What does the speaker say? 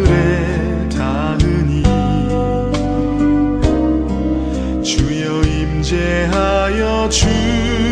하늘에 닿으니 주여 임재하여 주